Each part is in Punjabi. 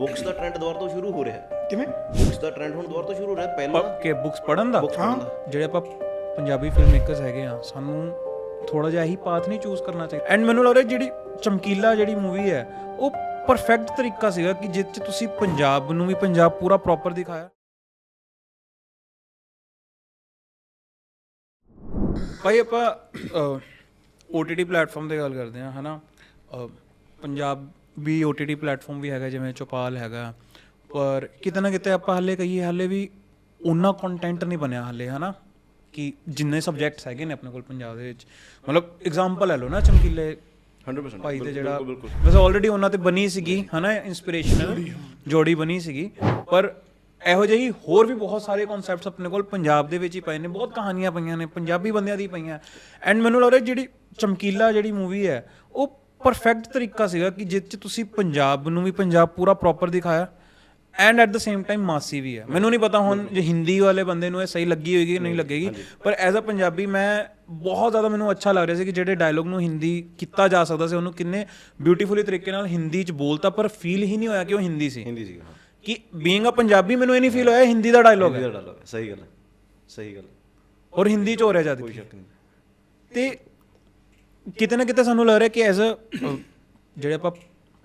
ਬੁੱਕਸ ਦਾ ਟ੍ਰੈਂਡ ਦੁਬਾਰਾ ਤੋਂ ਸ਼ੁਰੂ ਹੋ ਰਿਹਾ। ਕਿਵੇਂ? ਬੁੱਕਸ ਦਾ ਟ੍ਰੈਂਡ ਹੁਣ ਦੁਬਾਰਾ ਤੋਂ ਸ਼ੁਰੂ ਹੋ ਰਿਹਾ ਪਹਿਲਾਂ ਕਿ ਬੁੱਕਸ ਪੜਨ ਦਾ? ਜਿਹੜੇ ਆਪਾਂ ਪੰਜਾਬੀ ਫਿਲਮ ਮੇਕਰਸ ਹੈਗੇ ਆ ਸਾਨੂੰ ਥੋੜਾ ਜਿਹਾ ਹੀ ਪਾਥ ਨਹੀਂ ਚੂਜ਼ ਕਰਨਾ ਚਾਹੀਦਾ। ਐਂਡ ਮੈਨੂੰ ਲੱਗਦਾ ਜਿਹੜੀ ਚਮਕੀਲਾ ਜਿਹੜੀ ਮੂਵੀ ਹੈ ਉਹ ਪਰਫੈਕਟ ਤਰੀਕਾ ਸੀਗਾ ਕਿ ਜਿਸ 'ਚ ਤੁਸੀਂ ਪੰਜਾਬ ਨੂੰ ਵੀ ਪੰਜਾਬ ਪੂਰਾ ਪ੍ਰੋਪਰ ਦਿਖਾਇਆ। ਭਾਈ ਆਪਾਂ ਓਟੀਟੀ ਪਲੇਟਫਾਰਮ ਦੀ ਗੱਲ ਕਰਦੇ ਆ ਹਨਾ? ਅਹ, ਪੰਜਾਬ ਵੀ OTT ਪਲੇਟਫਾਰਮ ਵੀ ਹੈਗਾ ਜਿਵੇਂ ਚੋਪਾਲ ਹੈਗਾ। ਪਰ ਕਿਤੇ ਨਾ ਕਿਤੇ ਆਪਾਂ ਹੱਲੇ ਕਹੀਏ ਹੱਲੇ ਵੀ ਉਹਨਾਂ ਕੰਟੈਂਟ ਨਹੀਂ ਬਣਿਆ ਹੱਲੇ ਹਨਾ? ਕਿ ਜਿੰਨੇ ਸਬਜੈਕਟਸ ਹੈਗੇ ਨੇ ਆਪਣੇ ਕੋਲ ਪੰਜਾਬ ਦੇ ਵਿੱਚ। ਮਤਲਬ ਐਗਜ਼ਾਮਪਲ ਲੈ ਲਓ ਨਾ ਚਮਕੀਲੇ 100% ਭਾਈ ਤੇ ਜਿਹੜਾ ਵੈਸੇ ਆਲਰੇਡੀ ਉਹਨਾਂ ਤੇ ਬਣੀ ਸੀਗੀ ਹਨਾ? ਇਨਸਪੀਰੇਸ਼ਨਲ ਜੋੜੀ ਬਣੀ ਸੀਗੀ। ਪਰ ਇਹੋ ਜਿਹੀ ਹੋਰ ਵੀ ਬਹੁਤ ਸਾਰੇ ਕਨਸੈਪਟਸ ਆਪਣੇ ਕੋਲ ਪੰਜਾਬ ਦੇ ਵਿੱਚ ਹੀ ਪਏ ਨੇ। ਬਹੁਤ ਕਹਾਣੀਆਂ ਪਈਆਂ ਨੇ ਪੰਜਾਬੀ ਬੰਦਿਆਂ ਦੀ ਪਈਆਂ। ਐਂਡ ਮੈਨੂੰ ਲੱਗ ਰਿਹਾ ਜਿਹੜੀ ਚਮਕੀਲਾ ਜਿਹੜੀ ਮੂਵੀ ਹੈ ਉਹ ਪਰਫੈਕਟ ਤਰੀਕਾ ਸੀਗਾ ਕਿ ਜਿਸ ਚ ਤੁਸੀਂ ਪੰਜਾਬ ਨੂੰ ਵੀ ਪੰਜਾਬ ਪੂਰਾ ਪ੍ਰੋਪਰ ਦਿਖਾਇਆ and at the same time ਮਾਸੀ ਵੀ ਹੈ ਮੈਨੂੰ ਨਹੀਂ ਪਤਾ ਹੁਣ ਜੇ ਹਿੰਦੀ ਵਾਲੇ ਬੰਦੇ ਨੂੰ ਇਹ ਸਹੀ ਲੱਗੀ ਹੋਏਗੀ ਕਿ ਨਹੀਂ ਲੱਗੇਗੀ ਪਰ ਐਜ਼ ਅ ਪੰਜਾਬੀ ਮੈਂ ਬਹੁਤ ਜ਼ਿਆਦਾ ਮੈਨੂੰ ਅੱਛਾ ਲੱਗ ਰਿਹਾ ਸੀ ਕਿ ਜਿਹੜੇ ਡਾਇਲੋਗ ਨੂੰ ਹਿੰਦੀ ਕੀਤਾ ਜਾ ਸਕਦਾ ਸੀ ਉਹਨੂੰ ਕਿੰਨੇ ਬਿਊਟੀਫੁਲੀ ਤਰੀਕੇ ਨਾਲ ਹਿੰਦੀ ਚ ਬੋਲਤਾ ਪਰ ਫੀਲ ਹੀ ਨਹੀਂ ਹੋਇਆ ਕਿ ਉਹ ਹਿੰਦੀ ਸੀ। ਹਿੰਦੀ ਹਾਂ। ਕਿ ਬੀਇੰਗ ਅ ਪੰਜਾਬੀ ਮੈਨੂੰ ਇਹ ਨਹੀਂ ਫੀਲ ਹੋਇਆ ਹਿੰਦੀ ਦਾ ਡਾਇਲੋਗ ਹੈ। ਸਹੀ ਗੱਲ ਹੈ ਸਹੀ ਗੱਲ ਹੈ, ਔਰ ਹਿੰਦੀ ਚ ਹੋ ਰਿਹਾ ਜਦ ਤੇ ਕਿਤੇ ਨਾ ਕਿਤੇ ਸਾਨੂੰ ਲੱਗ ਰਿਹਾ ਕਿ ਐਜ਼ ਅ ਜਿਹੜੇ ਆਪਾਂ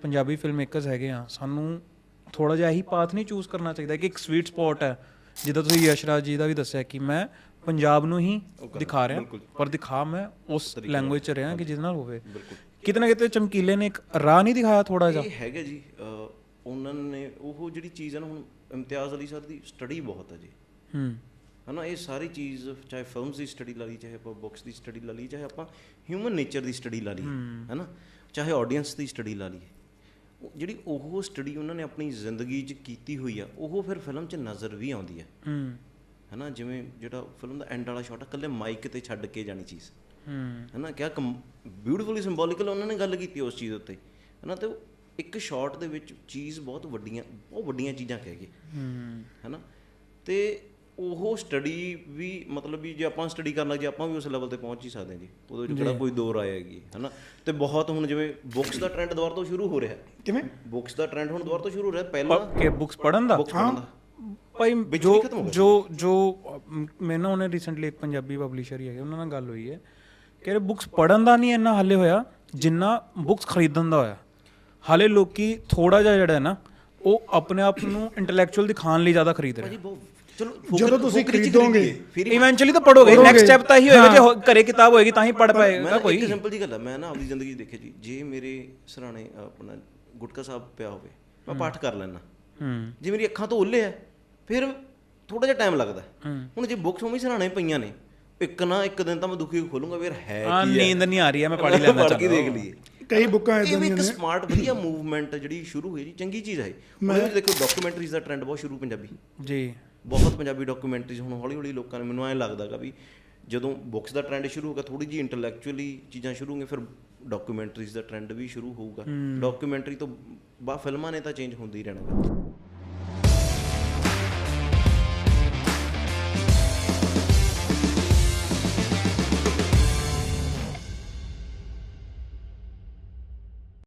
ਪੰਜਾਬੀ ਫਿਲਮ ਮੇਕਰਸ ਹੈਗੇ ਆ ਸਾਨੂੰ ਥੋੜਾ ਜਿਹਾ ਹੀ ਪਾਥ ਨਹੀਂ ਚੂਜ਼ ਕਰਨਾ ਚਾਹੀਦਾ ਕਿ ਇੱਕ ਸਵੀਟ ਸਪੌਟ ਹੈ। ਜਿੱਦਾਂ ਤੁਸੀਂ ਯਸ਼ਰਾਜ ਜੀ ਦਾ ਵੀ ਦੱਸਿਆ ਕਿ ਮੈਂ ਪੰਜਾਬ ਨੂੰ ਹੀ ਦਿਖਾ ਰਿਹਾ। ਪਰ ਦਿਖਾ ਮੈਂ ਉਸ ਲੈਂਗੁਏਜ ਚ ਰਿਹਾ ਕਿ ਜਿਹਦੇ ਨਾਲ ਹੋਵੇ। ਕਿਤੇ ਨਾ ਕਿਤੇ ਚਮਕੀਲੇ ਨੇ ਇੱਕ ਰਾਹ ਨਹੀਂ ਦਿਖਾਇਆ ਥੋੜਾ ਜਿਹਾ। ਇਹ ਹੈਗਾ ਜੀ ਉਹਨਾਂ ਨੇ ਉਹ ਜਿਹੜੀ ਚੀਜ਼ ਹੈ ਨਾ ਹੁਣ ਇਮਤਿਆਜ਼ ਅਲੀ ਸਰ ਦੀ ਸਟੱਡੀ ਬਹੁਤ ਹੈ ਜੀ। ਹੂੰ। ਹਨਾ ਇਹ ਸਾਰੀ ਚੀਜ਼ ਚਾਹੇ ਫਿਲਮਸ ਦੀ ਸਟੱਡੀ ਲਾ ਲਈ ਚਾਹੇ ਆਪਾਂ ਬੁੱਕਸ ਦੀ ਸਟੱਡੀ ਲਾ ਲਈ ਚਾਹੇ ਆਪਾਂ ਹਿਊਮਨ ਨੇਚਰ ਦੀ ਸਟੱਡੀ ਲਾ ਲਈ ਹਨਾ ਚਾਹੇ ਆਡੀਅנס ਦੀ ਸਟੱਡੀ ਲਾ ਲਈ ਜਿਹੜੀ ਉਹ ਸਟੱਡੀ ਉਹਨਾਂ ਨੇ ਆਪਣੀ ਜ਼ਿੰਦਗੀ 'ਚ ਕੀਤੀ ਹੋਈ ਆ ਉਹ ਫਿਰ ਫਿਲਮ 'ਚ ਨਜ਼ਰ ਵੀ ਆਉਂਦੀ ਹੈ ਹੂੰ। ਹਨਾ ਜਿਵੇਂ ਜਿਹੜਾ ਫਿਲਮ ਦਾ ਐਂਡ ਵਾਲਾ ਸ਼ਾਟ ਆ ਕੱਲੇ ਮਾਈਕ ਤੇ ਛੱਡ ਕੇ ਜਾਣੀ ਚੀਜ਼। ਹੂੰ। ਹਨਾ ਕਿਆ ਬਿਊਟੀਫੁਲੀ ਸਿੰਬੋਲਿਕਲ ਉਹਨਾਂ ਨੇ ਗੱਲ ਕੀਤੀ ਉਸ ਚੀਜ਼ ਉੱਤੇ। ਹਨਾ ਤੇ ਇੱਕ ਸ਼ਾਟ ਦੇ ਵਿੱਚ ਚੀਜ਼ ਬਹੁਤ ਵੱਡੀਆਂ ਬਹੁਤ ਵੱਡੀਆਂ ਚੀਜ਼ਾਂ ਕਹਿ ਗਏ। ਹੂੰ। ਹਨਾ ਤੇ ਉਹ ਸਟੱਡੀ ਵੀ ਮਤਲਬ ਵੀ ਜੇ ਆਪਾਂ ਸਟੱਡੀ ਕਰਨ ਲੱਗ ਜੇ ਆਪਾਂ ਵੀ ਉਸ ਲੈਵਲ ਤੇ ਪਹੁੰਚ ਹੀ ਸਕਦੇ ਜੀ। ਉਹਦੇ ਵਿੱਚ ਕਿਹੜਾ ਕੋਈ ਦੌਰ ਆਏਗੀ ਹਨਾ? ਤੇ ਬਹੁਤ ਹੁਣ ਜਿਵੇਂ ਬੁੱਕਸ ਦਾ ਟ੍ਰੈਂਡ ਦੁਬਾਰਾ ਤੋਂ ਸ਼ੁਰੂ ਹੋ ਰਿਹਾ। ਕਿਵੇਂ? ਬੁੱਕਸ ਦਾ ਟ੍ਰੈਂਡ ਹੁਣ ਦੁਬਾਰਾ ਤੋਂ ਸ਼ੁਰੂ ਹੋ ਰਿਹਾ ਪਹਿਲਾਂ ਕਿ ਬੁੱਕਸ ਪੜਨ ਦਾ? ਭਾਈ ਜੋ ਜੋ ਜੋ ਮੈਂ ਉਹਨੇ ਰੀਸੈਂਟਲੀ ਇੱਕ ਪੰਜਾਬੀ ਪਬਲਿਸ਼ਰ ਹੀ ਹੈਗੇ ਉਹਨਾਂ ਨਾਲ ਗੱਲ ਹੋਈ ਹੈ। ਕਿ ਇਹ ਬੁੱਕਸ ਪੜਨ ਦਾ ਨਹੀਂ ਇੰਨਾ ਹੱਲੇ ਹੋਇਆ ਜਿੰਨਾ ਬੁੱਕਸ ਖਰੀਦਣ ਦਾ ਹੋਇਆ। ਹਾਲੇ ਲੋਕੀ ਥੋੜਾ ਜਿਹਾ ਜਿਹੜਾ ਹੈ ਨਾ ਉਹ ਆਪਣੇ ਆਪ ਨੂੰ ਇੰਟੈਲੈਕਚੁਅਲ ਦਿਖਾਣ ਲਈ ਜ਼ਿਆਦਾ ਖਰੀਦ ਰਹੇ ਭਾਜੀ ਬਹੁਤ ਚਲੋ ਜਦੋਂ ਤੁਸੀਂ ਖਰੀਦੋਗੇ, ਫਿਰ ਇਵੈਂਚੁਅਲੀ ਤਾਂ ਪੜੋਗੇ ਨੈਕਸਟ ਸਟੈਪ ਤਾਂ ਹੀ ਹੋਏਗਾ ਜੇ ਘਰੇ ਕਿਤਾਬ ਹੋਏਗੀ ਤਾਂ ਹੀ ਪੜ ਪਾਏਗਾ ਨਾ ਕੋਈ ਇੱਕ ਸਿੰਪਲ ਜੀ ਗੱਲ ਹੈ ਮੈਂ ਨਾ ਆਪਣੀ ਜ਼ਿੰਦਗੀ 'ਚ ਦੇਖਿਆ ਜੀ ਜੇ ਮੇਰੇ ਸਰਾਣੇ ਆਪਣਾ ਗੁਟਕਾ ਸਾਹਿਬ ਪਿਆ ਹੋਵੇ ਮੈਂ ਪਾਠ ਕਰ ਲੈਣਾ ਹੂੰ। ਜੇ ਮੇਰੀ ਅੱਖਾਂ ਤੋਂ ਓਲੇ ਹੈ ਫਿਰ ਥੋੜਾ ਜਿਹਾ ਟਾਈਮ ਲੱਗਦਾ। ਹੁਣ ਜੇ ਬੁੱਕਸ ਉਵੇਂ ਸਰਾਣੇ ਪਈਆਂ ਨੇ ਇੱਕ ਨਾ ਇੱਕ ਦਿਨ ਤਾਂ ਮੈਂ ਦੁਖੀ ਹੋ ਖੋਲੂੰਗਾ ਵੀ ਯਾਰ ਹੈ ਕੀ ਹੈ ਨੀਂਦ ਨਹੀਂ ਆ ਰਹੀ ਹੈ ਮੈਂ ਪੜ੍ਹ ਹੀ ਲੈਣਾ ਪੜ੍ਹ ਕੇ ਦੇਖ ਲਈਏ। ਕਈ ਬੁੱਕਾਂ ਇਹ ਇਦਾਂ ਵੀ ਦੀਆਂ ਇੱਕ ਨੇ। ਸਮਾਰਟ ਵਧੀਆ ਮੂਵਮੈਂਟ ਜਿਹੜੀ ਸ਼ੁਰੂ ਹੋਈ ਜੀ ਚੰਗੀ ਚੀਜ਼ ਹੈ ਉਹਦੇ ਵਿੱਚ ਦੇਖੋ ਡਾਕੂਮੈਂਟਰੀਜ਼ ਦਾ ਟ੍ਰੈਂਡ ਬਹੁਤ ਸ਼ੁਰੂ ਪੰਜਾਬੀ। ਜੀ। ਬਹੁਤ ਪੰਜਾਬੀ ਡਾਕੂਮੈਂਟਰੀਜ਼ ਹੁਣ ਹੌਲੀ ਹੌਲੀ ਲੋਕਾਂ ਨੇ ਮੈਨੂੰ ਐਂ ਲੱਗਦਾਗਾ ਵੀ ਜਦੋਂ ਬੁੱਕਸ ਦਾ ਟ੍ਰੈਂਡ ਸ਼ੁਰੂ ਹੋਗਾ ਥੋੜੀ ਜੀ ਇੰਟੈਲੈਕਚੁਅਲੀ ਚੀਜ਼ਾਂ ਸ਼ੁਰੂ ਹੋਣਗੀਆਂ ਫਿਰ ਡਾਕੂਮੈਂਟਰੀਜ਼ ਦਾ ਟ੍ਰੈਂਡ ਵੀ ਸ਼ੁਰੂ ਹੋਊਗਾ ਡਾਕੂਮੈਂਟਰੀ ਤੋਂ ਬਾਅਦ ਫਿਲਮਾਂ ਨੇ ਤਾਂ ਚੇਂਜ ਹੁੰਦੀ ਰਹਿਣਾ।